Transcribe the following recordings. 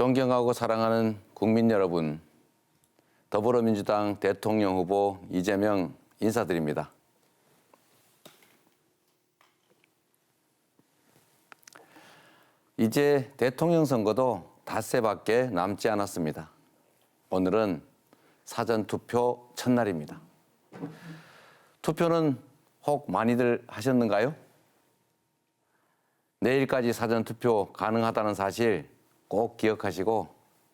존경하고 사랑하는 국민 여러분, 더불어민주당 대통령 후보 이재명 인사드립니다. 이제 대통령 선거도 닷새밖에 남지 않았습니다. 오늘은 사전 투표 첫날입니다. 투표는 혹 많이들 하셨는가요? 내일까지 사전 투표 가능하다는 사실 꼭 기억하시고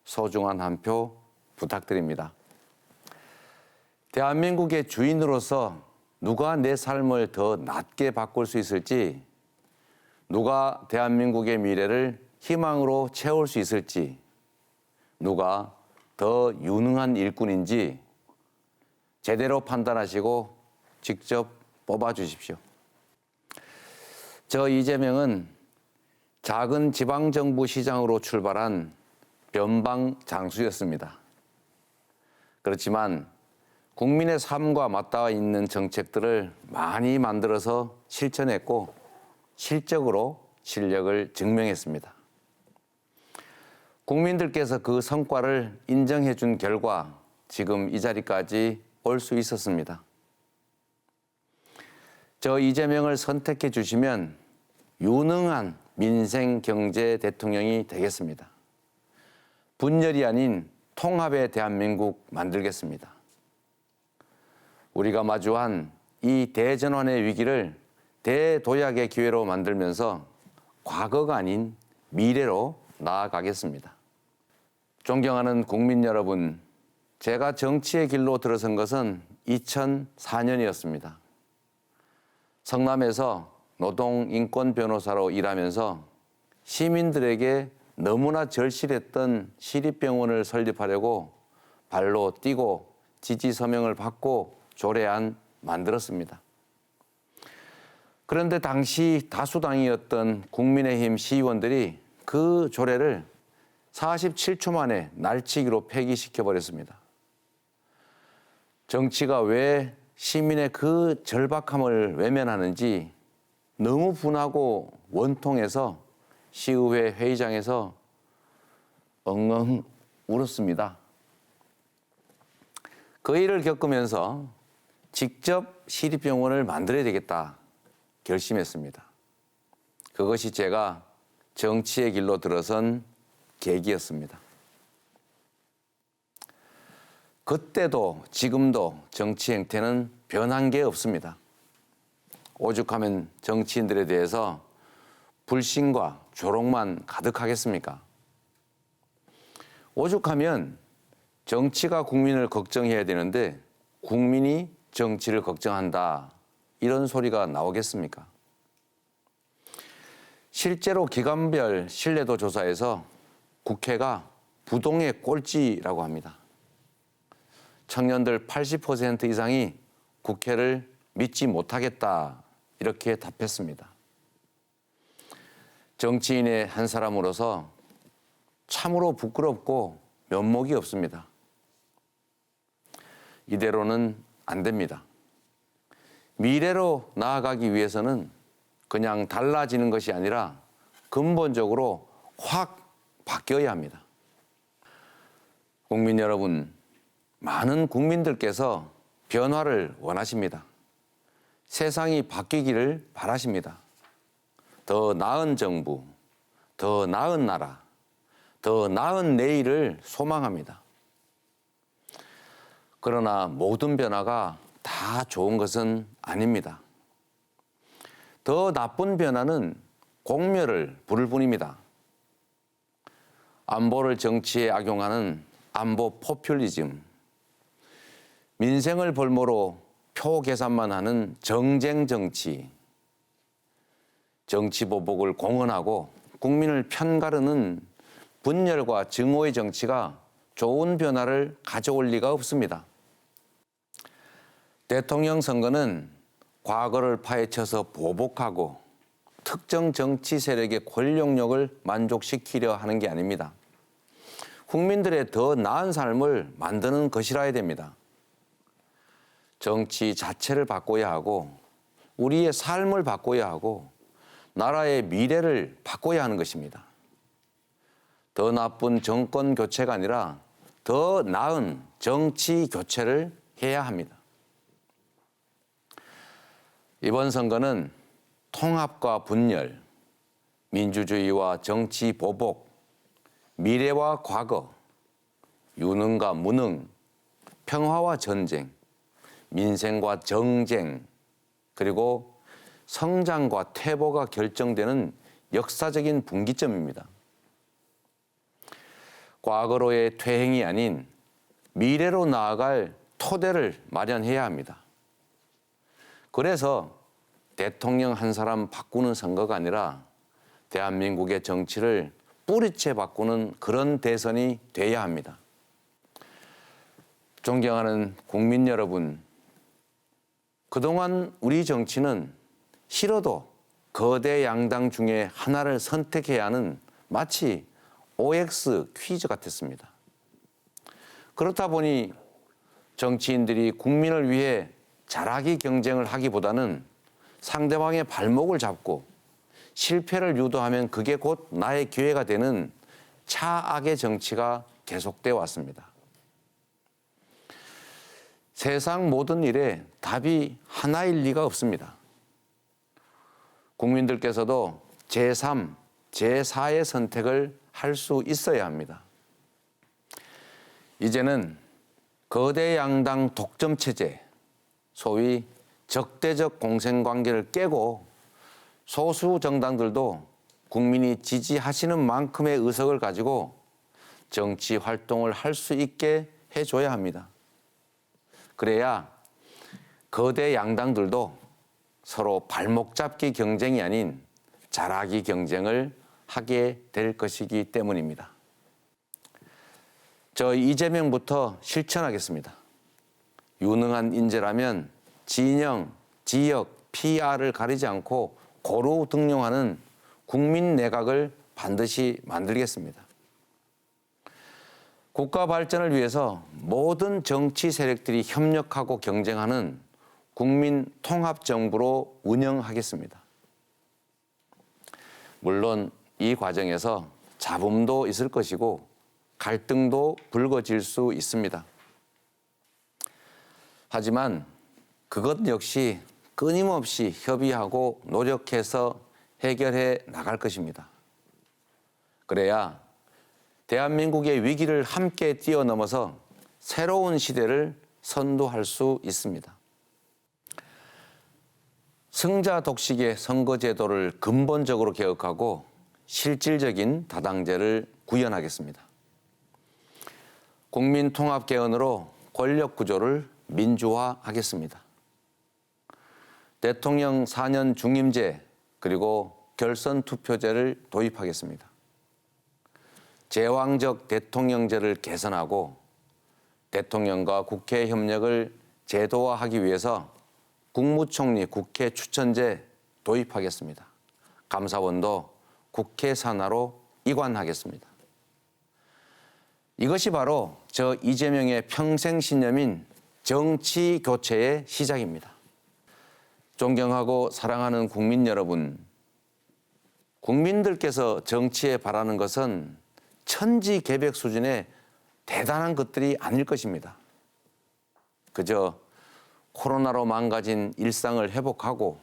소중한 한 표 부탁드립니다. 대한민국의 주인으로서 누가 내 삶을 더 낫게 바꿀 수 있을지, 누가 대한민국의 미래를 희망으로 채울 수 있을지, 누가 더 유능한 일꾼인지 제대로 판단하시고 직접 뽑아 주십시오. 저 이재명은 작은 지방정부 시장으로 출발한 변방 장수였습니다. 그렇지만 국민의 삶과 맞닿아 있는 정책들을 많이 만들어서 실천했고 실적으로 실력을 증명했습니다. 국민들께서 그 성과를 인정해 준 결과 지금 이 자리까지 올 수 있었습니다. 저 이재명을 선택해 주시면 유능한 민생 경제 대통령이 되겠습니다. 분열이 아닌 통합의 대한민국 만들겠습니다. 우리가 마주한 이 대전환의 위기를 대도약의 기회로 만들면서 과거가 아닌 미래로 나아가겠습니다. 존경하는 국민 여러분, 제가 정치의 길로 들어선 것은 2004년이었습니다. 성남에서 노동 인권 변호사로 일하면서 시민들에게 너무나 절실했던 시립병원을 설립하려고 발로 뛰고 지지 서명을 받고 조례안 만들었습니다. 그런데 당시 다수당이었던 국민의힘 시의원들이 그 조례를 47초 만에 날치기로 폐기시켜 버렸습니다. 정치가 왜 시민의 그 절박함을 외면하는지 너무 분하고 원통해서 시의회 회의장에서 엉엉 울었습니다. 그 일을 겪으면서 직접 시립병원을 만들어야 되겠다 결심했습니다. 그것이 제가 정치의 길로 들어선 계기였습니다. 그때도 지금도 정치 행태는 변한 게 없습니다. 오죽하면 정치인들에 대해서 불신과 조롱만 가득하겠습니까? 오죽하면 정치가 국민을 걱정해야 되는데 국민이 정치를 걱정한다. 이런 소리가 나오겠습니까? 실제로 기관별 신뢰도 조사에서 국회가 부동의 꼴찌라고 합니다. 청년들 80% 이상이 국회를 믿지 못하겠다. 이렇게 답했습니다. 정치인의 한 사람으로서 참으로 부끄럽고 면목이 없습니다. 이대로는 안 됩니다. 미래로 나아가기 위해서는 그냥 달라지는 것이 아니라 근본적으로 확 바뀌어야 합니다. 국민 여러분, 많은 국민들께서 변화를 원하십니다. 세상이 바뀌기를 바라십니다. 더 나은 정부, 더 나은 나라, 더 나은 내일을 소망합니다. 그러나 모든 변화가 다 좋은 것은 아닙니다. 더 나쁜 변화는 공멸을 부를 뿐입니다. 안보를 정치에 악용하는 안보 포퓰리즘, 민생을 볼모로 표 계산만 하는 정쟁 정치, 정치 보복을 공언하고 국민을 편가르는 분열과 증오의 정치가 좋은 변화를 가져올 리가 없습니다. 대통령 선거는 과거를 파헤쳐서 보복하고 특정 정치 세력의 권력력을 만족시키려 하는 게 아닙니다. 국민들의 더 나은 삶을 만드는 것이라야 됩니다. 정치 자체를 바꿔야 하고 우리의 삶을 바꿔야 하고 나라의 미래를 바꿔야 하는 것입니다. 더 나쁜 정권 교체가 아니라 더 나은 정치 교체를 해야 합니다. 이번 선거는 통합과 분열, 민주주의와 정치 보복, 미래와 과거, 유능과 무능, 평화와 전쟁, 민생과 정쟁, 그리고 성장과 퇴보가 결정되는 역사적인 분기점입니다. 과거로의 퇴행이 아닌 미래로 나아갈 토대를 마련해야 합니다. 그래서 대통령 한 사람 바꾸는 선거가 아니라 대한민국의 정치를 뿌리째 바꾸는 그런 대선이 돼야 합니다. 존경하는 국민 여러분, 그동안 우리 정치는 싫어도 거대 양당 중에 하나를 선택해야 하는 마치 OX 퀴즈 같았습니다. 그렇다 보니 정치인들이 국민을 위해 잘하기 경쟁을 하기보다는 상대방의 발목을 잡고 실패를 유도하면 그게 곧 나의 기회가 되는 차악의 정치가 계속돼 왔습니다. 세상 모든 일에 답이 하나일 리가 없습니다. 국민들께서도 제3, 제4의 선택을 할 수 있어야 합니다. 이제는 거대 양당 독점 체제, 소위 적대적 공생 관계를 깨고 소수 정당들도 국민이 지지하시는 만큼의 의석을 가지고 정치 활동을 할 수 있게 해줘야 합니다. 그래야 거대 양당들도 서로 발목 잡기 경쟁이 아닌 잘하기 경쟁을 하게 될 것이기 때문입니다. 저 이재명부터 실천하겠습니다. 유능한 인재라면 진영, 지역, PR을 가리지 않고 고루 등용하는 국민 내각을 반드시 만들겠습니다. 국가 발전을 위해서 모든 정치 세력들이 협력하고 경쟁하는 국민 통합 정부로 운영하겠습니다. 물론 이 과정에서 잡음도 있을 것이고 갈등도 불거질 수 있습니다. 하지만 그것 역시 끊임없이 협의하고 노력해서 해결해 나갈 것입니다. 그래야 대한민국의 위기를 함께 뛰어넘어서 새로운 시대를 선도할 수 있습니다. 승자 독식의 선거제도를 근본적으로 개혁하고 실질적인 다당제를 구현하겠습니다. 국민 통합 개헌으로 권력 구조를 민주화하겠습니다. 대통령 4년 중임제 그리고 결선 투표제를 도입하겠습니다. 제왕적 대통령제를 개선하고 대통령과 국회 협력을 제도화하기 위해서 국무총리 국회 추천제 도입하겠습니다. 감사원도 국회 산하로 이관하겠습니다. 이것이 바로 저 이재명의 평생 신념인 정치 교체의 시작입니다. 존경하고 사랑하는 국민 여러분, 국민들께서 정치에 바라는 것은 천지개벽 수준의 대단한 것들이 아닐 것입니다. 그저 코로나로 망가진 일상을 회복하고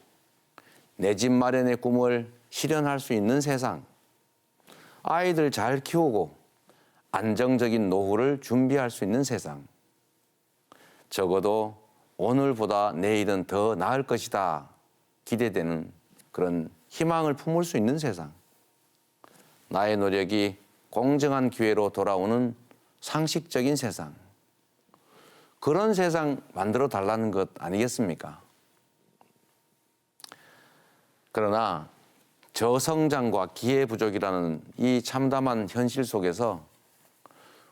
내 집 마련의 꿈을 실현할 수 있는 세상, 아이들 잘 키우고 안정적인 노후를 준비할 수 있는 세상, 적어도 오늘보다 내일은 더 나을 것이다 기대되는 그런 희망을 품을 수 있는 세상, 나의 노력이 공정한 기회로 돌아오는 상식적인 세상, 그런 세상 만들어 달라는 것 아니겠습니까? 그러나 저성장과 기회 부족이라는 이 참담한 현실 속에서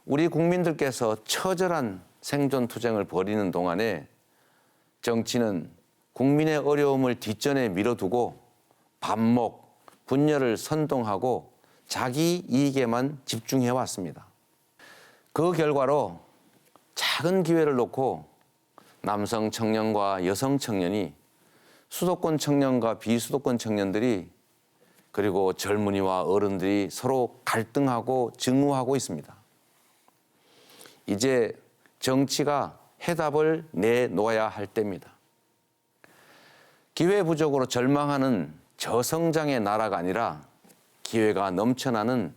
우리 국민들께서 처절한 생존 투쟁을 벌이는 동안에 정치는 국민의 어려움을 뒷전에 밀어두고 반목, 분열을 선동하고 자기 이익에만 집중해 왔습니다. 그 결과로 작은 기회를 놓고 남성 청년과 여성 청년이 수도권 청년과 비수도권 청년들이 그리고 젊은이와 어른들이 서로 갈등하고 증오하고 있습니다. 이제 정치가 해답을 내놓아야 할 때입니다. 기회 부족으로 절망하는 저성장의 나라가 아니라 기회가 넘쳐나는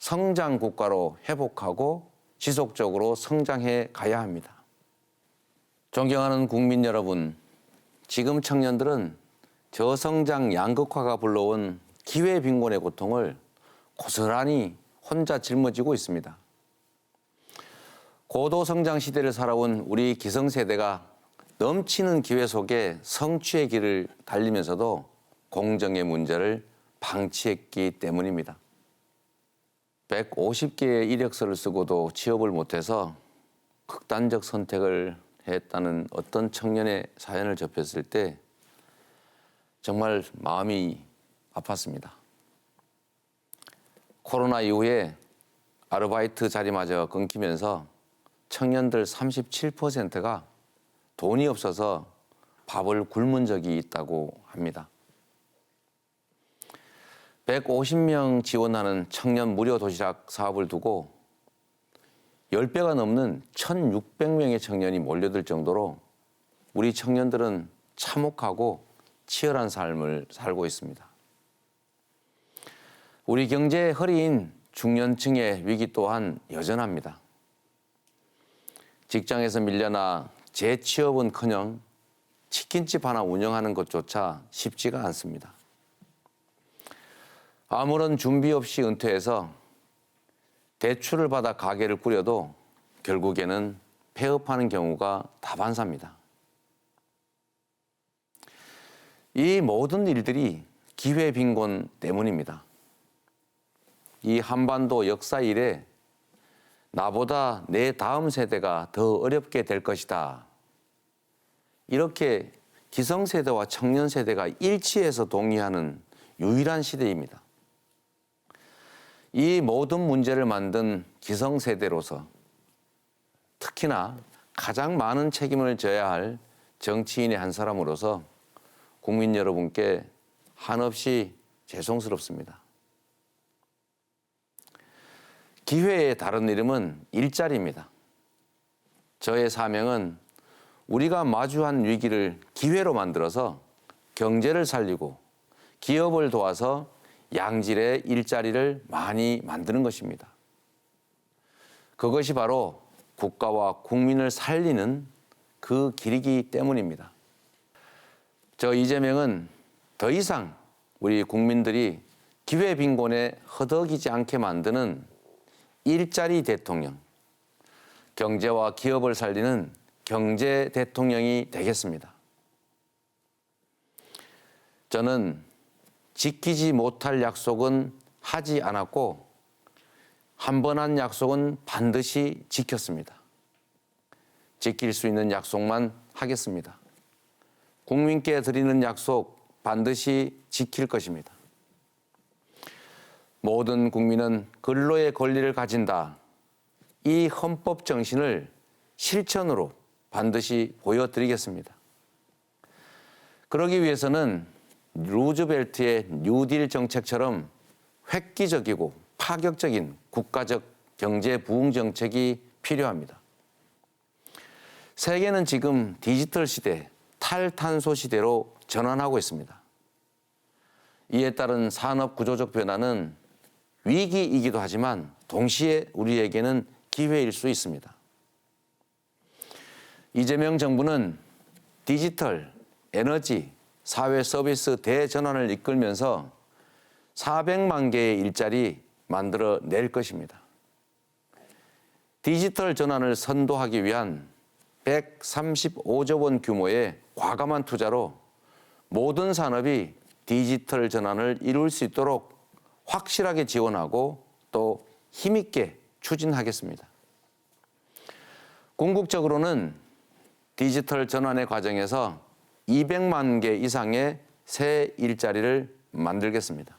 성장 국가로 회복하고 지속적으로 성장해 가야 합니다. 존경하는 국민 여러분, 지금 청년들은 저성장 양극화가 불러온 기회 빈곤의 고통을 고스란히 혼자 짊어지고 있습니다. 고도 성장 시대를 살아온 우리 기성세대가 넘치는 기회 속에 성취의 길을 달리면서도 공정의 문제를 방치했기 때문입니다. 150개의 이력서를 쓰고도 취업을 못해서 극단적 선택을 했다는 어떤 청년의 사연을 접했을 때 정말 마음이 아팠습니다. 코로나 이후에 아르바이트 자리마저 끊기면서 청년들 37%가 돈이 없어서 밥을 굶은 적이 있다고 합니다. 150명 지원하는 청년 무료 도시락 사업을 두고 10배가 넘는 1,600명의 청년이 몰려들 정도로 우리 청년들은 참혹하고 치열한 삶을 살고 있습니다. 우리 경제의 허리인 중년층의 위기 또한 여전합니다. 직장에서 밀려나 재취업은 커녕 치킨집 하나 운영하는 것조차 쉽지가 않습니다. 아무런 준비 없이 은퇴해서 대출을 받아 가게를 꾸려도 결국에는 폐업하는 경우가 다반사입니다. 이 모든 일들이 기회 빈곤 때문입니다. 이 한반도 역사 이래 나보다 내 다음 세대가 더 어렵게 될 것이다. 이렇게 기성세대와 청년세대가 일치해서 동의하는 유일한 시대입니다. 이 모든 문제를 만든 기성세대로서 특히나 가장 많은 책임을 져야 할 정치인의 한 사람으로서 국민 여러분께 한없이 죄송스럽습니다. 기회의 다른 이름은 일자리입니다. 저의 사명은 우리가 마주한 위기를 기회로 만들어서 경제를 살리고 기업을 도와서 양질의 일자리를 많이 만드는 것입니다. 그것이 바로 국가와 국민을 살리는 그 길이기 때문입니다. 저 이재명은 더 이상 우리 국민들이 기회 빈곤에 허덕이지 않게 만드는 일자리 대통령, 경제와 기업을 살리는 경제 대통령이 되겠습니다. 저는 지키지 못할 약속은 하지 않았고 한 번 한 약속은 반드시 지켰습니다. 지킬 수 있는 약속만 하겠습니다. 국민께 드리는 약속 반드시 지킬 것입니다. 모든 국민은 근로의 권리를 가진다. 이 헌법 정신을 실천으로 반드시 보여드리겠습니다. 그러기 위해서는 루즈벨트의 뉴딜 정책처럼 획기적이고 파격적인 국가적 경제 부흥 정책이 필요합니다. 세계는 지금 디지털 시대, 탈탄소 시대로 전환하고 있습니다. 이에 따른 산업 구조적 변화는 위기이기도 하지만 동시에 우리에게는 기회일 수 있습니다. 이재명 정부는 디지털, 에너지, 사회 서비스 대전환을 이끌면서 400만 개의 일자리 만들어 낼 것입니다. 디지털 전환을 선도하기 위한 135조 원 규모의 과감한 투자로 모든 산업이 디지털 전환을 이룰 수 있도록 확실하게 지원하고 또 힘있게 추진하겠습니다. 궁극적으로는 디지털 전환의 과정에서 200만 개 이상의 새 일자리를 만들겠습니다.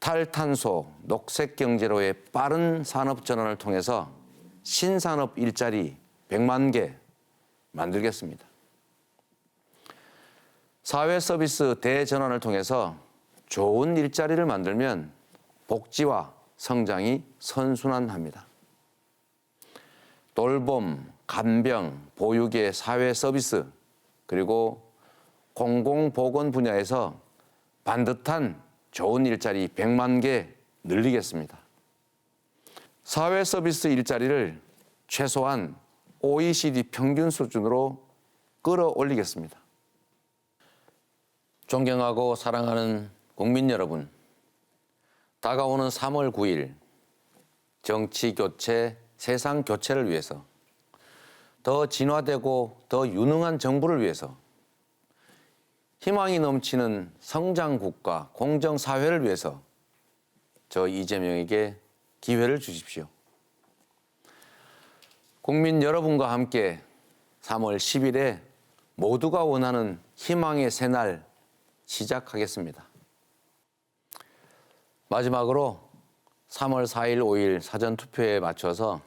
탈탄소, 녹색 경제로의 빠른 산업 전환을 통해서 신산업 일자리 100만 개 만들겠습니다. 사회 서비스 대전환을 통해서 좋은 일자리를 만들면 복지와 성장이 선순환합니다. 돌봄, 간병, 보육의 사회 서비스, 그리고 공공보건 분야에서 반듯한 좋은 일자리 100만 개 늘리겠습니다. 사회 서비스 일자리를 최소한 OECD 평균 수준으로 끌어올리겠습니다. 존경하고 사랑하는 국민 여러분, 다가오는 3월 9일 정치 교체, 세상 교체를 위해서 더 진화되고 더 유능한 정부를 위해서 희망이 넘치는 성장 국가, 공정 사회를 위해서 저 이재명에게 기회를 주십시오. 국민 여러분과 함께 3월 10일에 모두가 원하는 희망의 새날 시작하겠습니다. 마지막으로 3월 4일, 5일 사전 투표에 맞춰서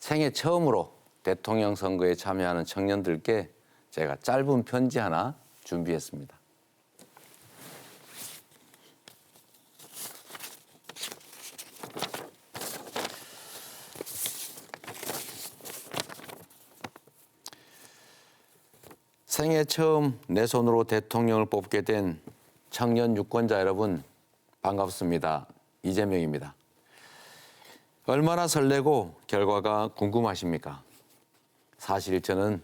생애 처음으로 대통령 선거에 참여하는 청년들께 제가 짧은 편지 하나 준비했습니다. 생애 처음 내 손으로 대통령을 뽑게 된 청년 유권자 여러분 반갑습니다. 이재명입니다. 얼마나 설레고 결과가 궁금하십니까? 사실 저는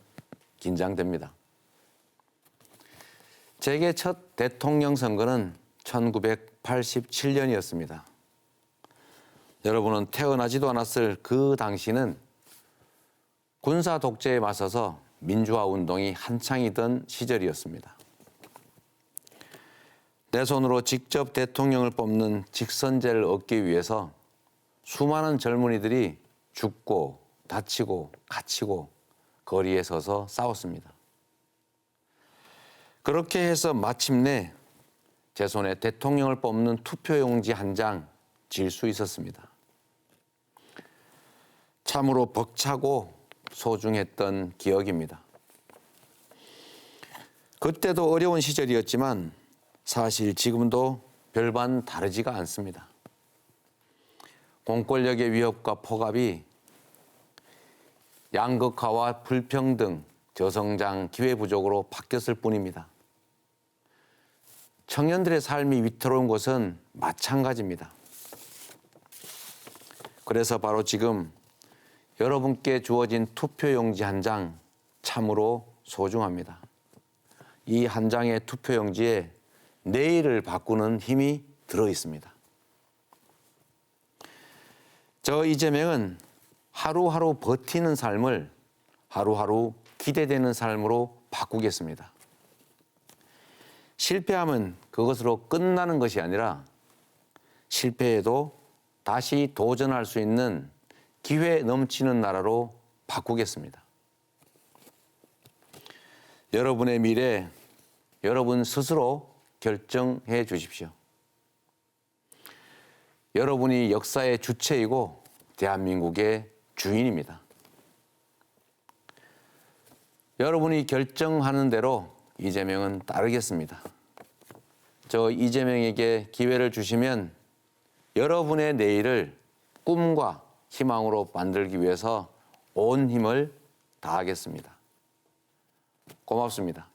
긴장됩니다. 제게 첫 대통령 선거는 1987년이었습니다. 여러분은 태어나지도 않았을 그 당시는 군사 독재에 맞서서 민주화 운동이 한창이던 시절이었습니다. 내 손으로 직접 대통령을 뽑는 직선제를 얻기 위해서 수많은 젊은이들이 죽고 다치고 갇히고 거리에 서서 싸웠습니다. 그렇게 해서 마침내 제 손에 대통령을 뽑는 투표용지 한 장 질 수 있었습니다. 참으로 벅차고 소중했던 기억입니다. 그때도 어려운 시절이었지만 사실 지금도 별반 다르지가 않습니다. 공권력의 위협과 포갑이 양극화와 불평등, 저성장, 기회 부족으로 바뀌었을 뿐입니다. 청년들의 삶이 위태로운 것은 마찬가지입니다. 그래서 바로 지금 여러분께 주어진 투표용지 한 장 참으로 소중합니다. 이 한 장의 투표용지에 내일을 바꾸는 힘이 들어 있습니다. 저 이재명은 하루하루 버티는 삶을 하루하루 기대되는 삶으로 바꾸겠습니다. 실패하면 그것으로 끝나는 것이 아니라 실패해도 다시 도전할 수 있는 기회 넘치는 나라로 바꾸겠습니다. 여러분의 미래, 여러분 스스로 결정해 주십시오. 여러분이 역사의 주체이고 대한민국의 주인입니다. 여러분이 결정하는 대로 이재명은 따르겠습니다. 저 이재명에게 기회를 주시면 여러분의 내일을 꿈과 희망으로 만들기 위해서 온 힘을 다하겠습니다. 고맙습니다.